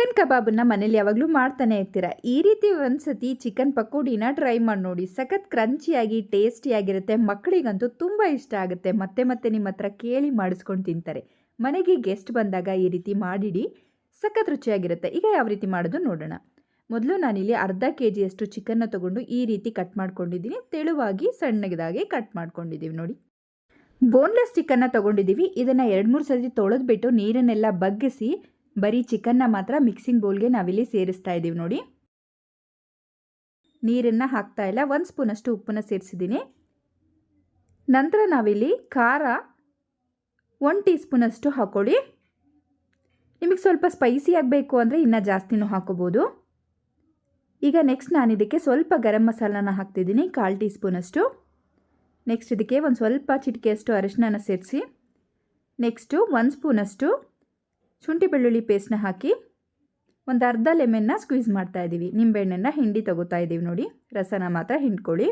Chicken ಕಬಾಬನ್ನ ಮನೇಲಿ ಯಾವಾಗಲೂ ಮಾಡ್ತಾನೆ ಇರ್ತೀರ? ಈ ರೀತಿ ಒಂದ್ಸತಿ ಚಿಕನ್ ಪಕೋಡಿನ ಟ್ರೈ ಮಾಡಿ ನೋಡಿ. ಸಖತ್ ಕ್ರಂಚಿಯಾಗಿ, ಟೇಸ್ಟಿಯಾಗಿರುತ್ತೆ. ಮಕ್ಕಳಿಗಂತೂ ತುಂಬ ಇಷ್ಟ ಆಗುತ್ತೆ. ಮತ್ತೆ ಮತ್ತೆ ನಿಮ್ಮ ಹತ್ರ ಕೇಳಿ ಮಾಡಿಸ್ಕೊಂಡು ತಿಂತಾರೆ. ಮನೆಗೆ ಗೆಸ್ಟ್ ಬಂದಾಗ ಈ ರೀತಿ ಮಾಡಿಡಿ. ಸಖತ್ ರುಚಿಯಾಗಿರುತ್ತೆ. ಈಗ ಯಾವ ರೀತಿ ಮಾಡೋದು ನೋಡೋಣ. ಮೊದಲು ನಾನಿಲ್ಲಿ ಅರ್ಧ ಕೆ ಜಿಯಷ್ಟು ಚಿಕನ್ನ ತೊಗೊಂಡು ಈ ರೀತಿ ಕಟ್ ಮಾಡ್ಕೊಂಡಿದ್ದೀನಿ. ತೆಳುವಾಗಿ ಸಣ್ಣದಾಗಿ ಕಟ್ ಮಾಡ್ಕೊಂಡಿದ್ದೀವಿ ನೋಡಿ. ಬೋನ್ಲೆಸ್ ಚಿಕನ್ನ ತೊಗೊಂಡಿದ್ದೀವಿ. ಇದನ್ನು ಎರಡು ಮೂರು ಸತಿ ತೊಳೆದ್ಬಿಟ್ಟು ನೀರನ್ನೆಲ್ಲ ಬಗ್ಗಿಸಿ ಬರೀ ಚಿಕನ್ನ ಮಾತ್ರ ಮಿಕ್ಸಿಂಗ್ ಬೌಲ್ಗೆ ನಾವಿಲ್ಲಿ ಸೇರಿಸ್ತಾ ಇದ್ದೀವಿ ನೋಡಿ. ನೀರನ್ನು ಹಾಕ್ತಾ ಇಲ್ಲ, ಒಂದು ಸ್ಪೂನಷ್ಟು ಉಪ್ಪನ್ನು ಸೇರಿಸಿದ್ದೀನಿ. ನಂತರ ನಾವಿಲ್ಲಿ ಖಾರ ಒನ್ ಟೀ ಸ್ಪೂನಷ್ಟು ಹಾಕ್ಕೊಳ್ಳಿ ನಿಮಗೆ ಸ್ವಲ್ಪ ಸ್ಪೈಸಿ ಆಗಬೇಕು ಅಂದರೆ ಇನ್ನೂ ಜಾಸ್ತಿನೂ ಹಾಕೋಬೋದು. ಈಗ ನೆಕ್ಸ್ಟ್ ನಾನು ಇದಕ್ಕೆ ಸ್ವಲ್ಪ ಗರಂ ಮಸಾಲಾನ ಹಾಕ್ತಿದ್ದೀನಿ, ಕಾಲು ಟೀ ಸ್ಪೂನಷ್ಟು ನೆಕ್ಸ್ಟ್ ಇದಕ್ಕೆ ಒಂದು ಸ್ವಲ್ಪ ಚಿಟಿಕೆಯಷ್ಟು ಅರಿಶಿನ ಸೇರಿಸಿ. ನೆಕ್ಸ್ಟು ಒಂದು ಸ್ಪೂನಷ್ಟು ಶುಂಠಿ ಬೆಳ್ಳುಳ್ಳಿ ಪೇಸ್ಟ್ನ ಹಾಕಿ ಒಂದು ಅರ್ಧ ಲೆಮನ್ನ ಸ್ಕ್ವೀಸ್ ಮಾಡ್ತಾ ಇದ್ದೀವಿ ನಿಂಬೆಹಣ್ಣನ್ನು ಹಿಂಡಿ ತಗೋತಾ ಇದ್ದೀವಿ ನೋಡಿ. ರಸನ ಮಾತ್ರ ಹಿಂಡ್ಕೊಳ್ಳಿ.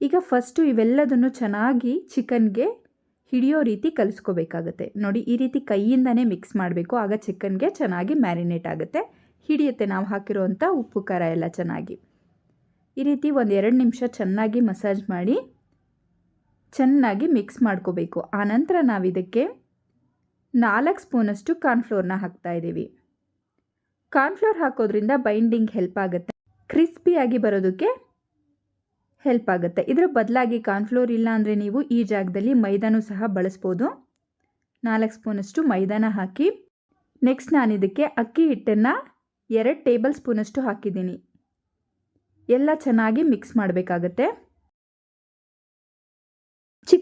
ಈಗ ಫಸ್ಟು ಇವೆಲ್ಲದನ್ನು ಚೆನ್ನಾಗಿ ಚಿಕನ್ಗೆ ಹಿಡಿಯೋ ರೀತಿ ಕಲಿಸ್ಕೋಬೇಕಾಗತ್ತೆ. ನೋಡಿ, ಈ ರೀತಿ ಕೈಯಿಂದನೇ ಮಿಕ್ಸ್ ಮಾಡಬೇಕು. ಆಗ ಚಿಕನ್ಗೆ ಚೆನ್ನಾಗಿ ಮ್ಯಾರಿನೇಟ್ ಆಗುತ್ತೆ. ಹಿಡಿಯುತ್ತೆ. ನಾವು ಹಾಕಿರುವಂಥ ಉಪ್ಪು, ಖಾರ ಎಲ್ಲ ಚೆನ್ನಾಗಿ. ಈ ರೀತಿ ಒಂದು ಎರಡು ನಿಮಿಷ ಚೆನ್ನಾಗಿ ಮಸಾಜ್ ಮಾಡಿ ಚೆನ್ನಾಗಿ ಮಿಕ್ಸ್ ಮಾಡ್ಕೋಬೇಕು. ಆನಂತರ ನಾವು ಇದಕ್ಕೆ ನಾಲ್ಕು ಸ್ಪೂನಷ್ಟು ಕಾರ್ನ್ಫ್ಲೋರ್ನ ಹಾಕ್ತಾ ಇದ್ದೀವಿ. ಕಾರ್ನ್ಫ್ಲೋರ್ ಹಾಕೋದ್ರಿಂದ ಬೈಂಡಿಂಗ್ ಹೆಲ್ಪ್ ಆಗುತ್ತೆ. ಕ್ರಿಸ್ಪಿಯಾಗಿ ಬರೋದಕ್ಕೆ ಹೆಲ್ಪ್ ಆಗುತ್ತೆ. ಇದರ ಬದಲಾಗಿ ಕಾರ್ನ್ಫ್ಲೋರ್ ಇಲ್ಲ ಅಂದರೆ ನೀವು ಈ ಜಾಗದಲ್ಲಿ ಮೈದಾನೂ ಸಹ ಬಳಸ್ಬೋದು. ನಾಲ್ಕು ಸ್ಪೂನಷ್ಟು ಮೈದಾನ ಹಾಕಿ, ನೆಕ್ಸ್ಟ್ ನಾನು ಇದಕ್ಕೆ ಅಕ್ಕಿ ಹಿಟ್ಟನ್ನು ಎರಡು ಟೇಬಲ್ ಸ್ಪೂನಷ್ಟು ಹಾಕಿದ್ದೀನಿ. ಎಲ್ಲ ಚೆನ್ನಾಗಿ ಮಿಕ್ಸ್ ಮಾಡಬೇಕಾಗತ್ತೆ.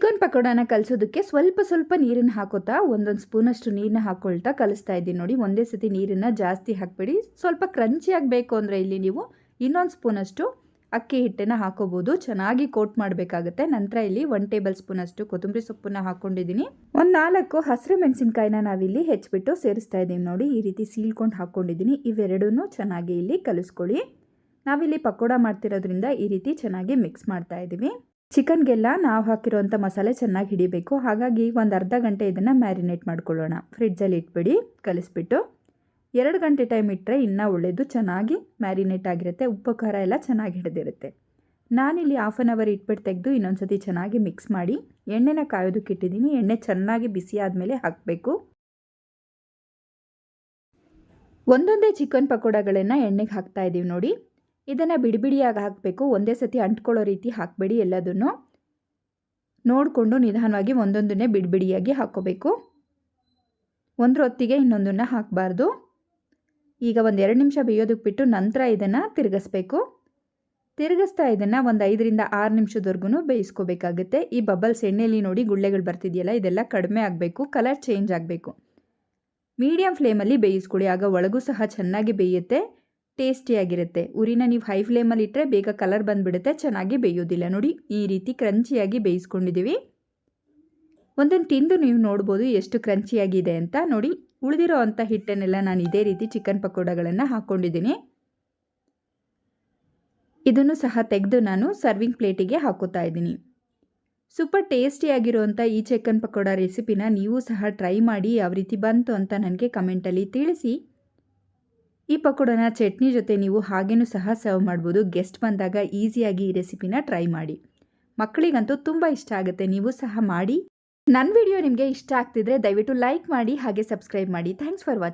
ಚಿಕನ್ ಪಕೋಡಾನ ಕಲಿಸೋದಕ್ಕೆ ಸ್ವಲ್ಪ ಸ್ವಲ್ಪ ನೀರನ್ನು ಹಾಕೋತಾ ಒಂದೊಂದು ಸ್ಪೂನಷ್ಟು ನೀರನ್ನ ಹಾಕ್ಕೊಳ್ತಾ ಕಲಿಸ್ತಾ ಇದ್ದೀನಿ ನೋಡಿ. ಒಂದೇ ಸತಿ ನೀರನ್ನು ಜಾಸ್ತಿ ಹಾಕ್ಬೇಡಿ. ಸ್ವಲ್ಪ ಕ್ರಂಚಿ ಆಗಬೇಕು ಅಂದರೆ ಇಲ್ಲಿ ನೀವು ಇನ್ನೊಂದು ಸ್ಪೂನಷ್ಟು ಅಕ್ಕಿ ಹಿಟ್ಟನ್ನು ಹಾಕೋಬೋದು. ಚೆನ್ನಾಗಿ ಕೋಟ್ ಮಾಡಬೇಕಾಗುತ್ತೆ. ನಂತರ ಇಲ್ಲಿ ಒನ್ ಟೇಬಲ್ ಸ್ಪೂನಷ್ಟು ಕೊತ್ತಂಬರಿ ಸೊಪ್ಪನ್ನ ಹಾಕ್ಕೊಂಡಿದ್ದೀನಿ ಒಂದು ನಾಲ್ಕು ಹಸಿರು ಮೆಣಸಿನ್ಕಾಯಿನ ನಾವಿಲ್ಲಿ ಹೆಚ್ಚಿಬಿಟ್ಟು ಸೇರಿಸ್ತಾ ಇದ್ದೀವಿ ನೋಡಿ. ಈ ರೀತಿ ಸೀಳ್ಕೊಂಡು ಹಾಕ್ಕೊಂಡಿದ್ದೀನಿ ಇವೆರಡೂ ಚೆನ್ನಾಗಿ ಇಲ್ಲಿ ಕಲಿಸ್ಕೊಳ್ಳಿ. ನಾವಿಲ್ಲಿ ಪಕೋಡ ಮಾಡ್ತಿರೋದ್ರಿಂದ ಈ ರೀತಿ ಚೆನ್ನಾಗಿ ಮಿಕ್ಸ್ ಮಾಡ್ತಾ ಇದ್ದೀವಿ. ಚಿಕನ್ಗೆಲ್ಲ ನಾವು ಹಾಕಿರೋಂಥ ಮಸಾಲೆ ಚೆನ್ನಾಗಿ ಹಿಡಿಬೇಕು. ಹಾಗಾಗಿ ಒಂದು ಅರ್ಧ ಗಂಟೆ ಇದನ್ನು ಮ್ಯಾರಿನೇಟ್ ಮಾಡ್ಕೊಳ್ಳೋಣ. ಫ್ರಿಡ್ಜಲ್ಲಿ ಇಟ್ಬಿಡಿ, ಕಲಿಸ್ಬಿಟ್ಟು. ಎರಡು ಗಂಟೆ ಟೈಮ್ ಇಟ್ಟರೆ ಇನ್ನೂ ಒಳ್ಳೆಯದು ಚೆನ್ನಾಗಿ ಮ್ಯಾರಿನೇಟ್ ಆಗಿರುತ್ತೆ. ಉಪ್ಪು, ಖಾರ ಎಲ್ಲ ಚೆನ್ನಾಗಿ ಹಿಡಿದಿರುತ್ತೆ. ನಾನಿಲ್ಲಿ ಹಾಫ್ ಆನ್ ಅವರ್ ಇಟ್ಬಿಟ್ಟು ತೆಗೆದು ಇನ್ನೊಂದು ಸತಿ ಚೆನ್ನಾಗಿ ಮಿಕ್ಸ್ ಮಾಡಿ ಎಣ್ಣೆನ ಕಾಯೋದಕ್ಕೆ ಇಟ್ಟಿದ್ದೀನಿ. ಎಣ್ಣೆ ಚೆನ್ನಾಗಿ ಬಿಸಿ ಆದಮೇಲೆ ಹಾಕಬೇಕು. ಒಂದೊಂದೇ ಚಿಕನ್ ಪಕೋಡಗಳನ್ನು ಎಣ್ಣೆಗೆ ಹಾಕ್ತಾ ಇದ್ದೀವಿ ನೋಡಿ. ಇದನ್ನು ಬಿಡಿ ಬಿಡಿಯಾಗಿ ಹಾಕಬೇಕು. ಒಂದೇ ಸತಿ ಅಂಟ್ಕೊಳ್ಳೋ ರೀತಿ ಹಾಕಬೇಡಿ ಎಲ್ಲದನ್ನು. ನೋಡಿಕೊಂಡು ನಿಧಾನವಾಗಿ ಒಂದೊಂದನ್ನೇ ಬಿಡಿ ಬಿಡಿಯಾಗಿ ಹಾಕ್ಕೋಬೇಕು. ಒಂದ್ರ ಹೊತ್ತಿಗೆ ಇನ್ನೊಂದನ್ನು ಹಾಕಬಾರ್ದು. ಈಗ ಒಂದು ಎರಡು ನಿಮಿಷ ಬೇಯೋದಕ್ಕೆ ಬಿಟ್ಟು ನಂತರ ಇದನ್ನು ತಿರುಗಿಸ್ಬೇಕು. ತಿರುಗಿಸ್ತಾ ಇದನ್ನು ಒಂದು ಐದರಿಂದ ಆರು ನಿಮಿಷದವರೆಗೂ ಬೇಯಿಸ್ಕೋಬೇಕಾಗುತ್ತೆ. ಈ ಬಬಲ್ಸ್ ಎಣ್ಣೆಯಲ್ಲಿ ನೋಡಿ ಗುಳ್ಳೆಗಳು ಬರ್ತಿದೆಯಲ್ಲ, ಇದೆಲ್ಲ ಕಡಿಮೆ ಆಗಬೇಕು. ಕಲರ್ ಚೇಂಜ್ ಆಗಬೇಕು. ಮೀಡಿಯಮ್ ಫ್ಲೇಮಲ್ಲಿ ಬೇಯಿಸ್ಕೊಳ್ಳಿ ಆಗ ಒಳಗೂ ಸಹ ಚೆನ್ನಾಗಿ ಬೇಯುತ್ತೆ. ಟೇಸ್ಟಿಯಾಗಿರುತ್ತೆ. ಉರಿನ ನೀವು ಹೈ ಫ್ಲೇಮಲ್ಲಿ ಇಟ್ಟರೆ ಬೇಗ ಕಲರ್ ಬಂದುಬಿಡುತ್ತೆ, ಚೆನ್ನಾಗಿ ಬೇಯೋದಿಲ್ಲ. ನೋಡಿ, ಈ ರೀತಿ ಕ್ರಂಚಿಯಾಗಿ ಬೇಯಿಸ್ಕೊಂಡಿದ್ದೀವಿ ಒಂದೊಂದು ತಿಂದು ನೀವು ನೋಡ್ಬೋದು ಎಷ್ಟು ಕ್ರಂಚಿಯಾಗಿದೆ ಅಂತ. ನೋಡಿ, ಉಳಿದಿರೋ ಅಂಥ ಹಿಟ್ಟನ್ನೆಲ್ಲ ನಾನು ಇದೇ ರೀತಿ ಚಿಕನ್ ಪಕೋಡಗಳನ್ನು ಹಾಕ್ಕೊಂಡಿದ್ದೀನಿ. ಇದನ್ನು ಸಹ ತೆಗೆದು ನಾನು ಸರ್ವಿಂಗ್ ಪ್ಲೇಟಿಗೆ ಹಾಕೋತಾ ಇದ್ದೀನಿ. ಸೂಪರ್ ಟೇಸ್ಟಿಯಾಗಿರುವಂಥ ಈ ಚಿಕನ್ ಪಕೋಡ ರೆಸಿಪಿನ ನೀವು ಸಹ ಟ್ರೈ ಮಾಡಿ, ಯಾವ ರೀತಿ ಬಂತು ಅಂತ ನನಗೆ ಕಮೆಂಟಲ್ಲಿ ತಿಳಿಸಿ. ಈ ಪಕೋಡನ ಚಟ್ನಿ ಜೊತೆ ನೀವು ಹಾಗೇನೂ ಸಹ ಸರ್ವ್ ಮಾಡ್ಬೋದು. ಗೆಸ್ಟ್ ಬಂದಾಗ ಈಸಿಯಾಗಿ ಈ ರೆಸಿಪಿನ ಟ್ರೈ ಮಾಡಿ. ಮಕ್ಕಳಿಗಂತೂ ತುಂಬ ಇಷ್ಟ ಆಗುತ್ತೆ. ನೀವು ಸಹ ಮಾಡಿ. ನನ್ನ ವಿಡಿಯೋ ನಿಮಗೆ ಇಷ್ಟ ಆಗ್ತಿದ್ರೆ ದಯವಿಟ್ಟು ಲೈಕ್ ಮಾಡಿ ಹಾಗೆ ಸಬ್ಸ್ಕ್ರೈಬ್ ಮಾಡಿ. Thanks for watching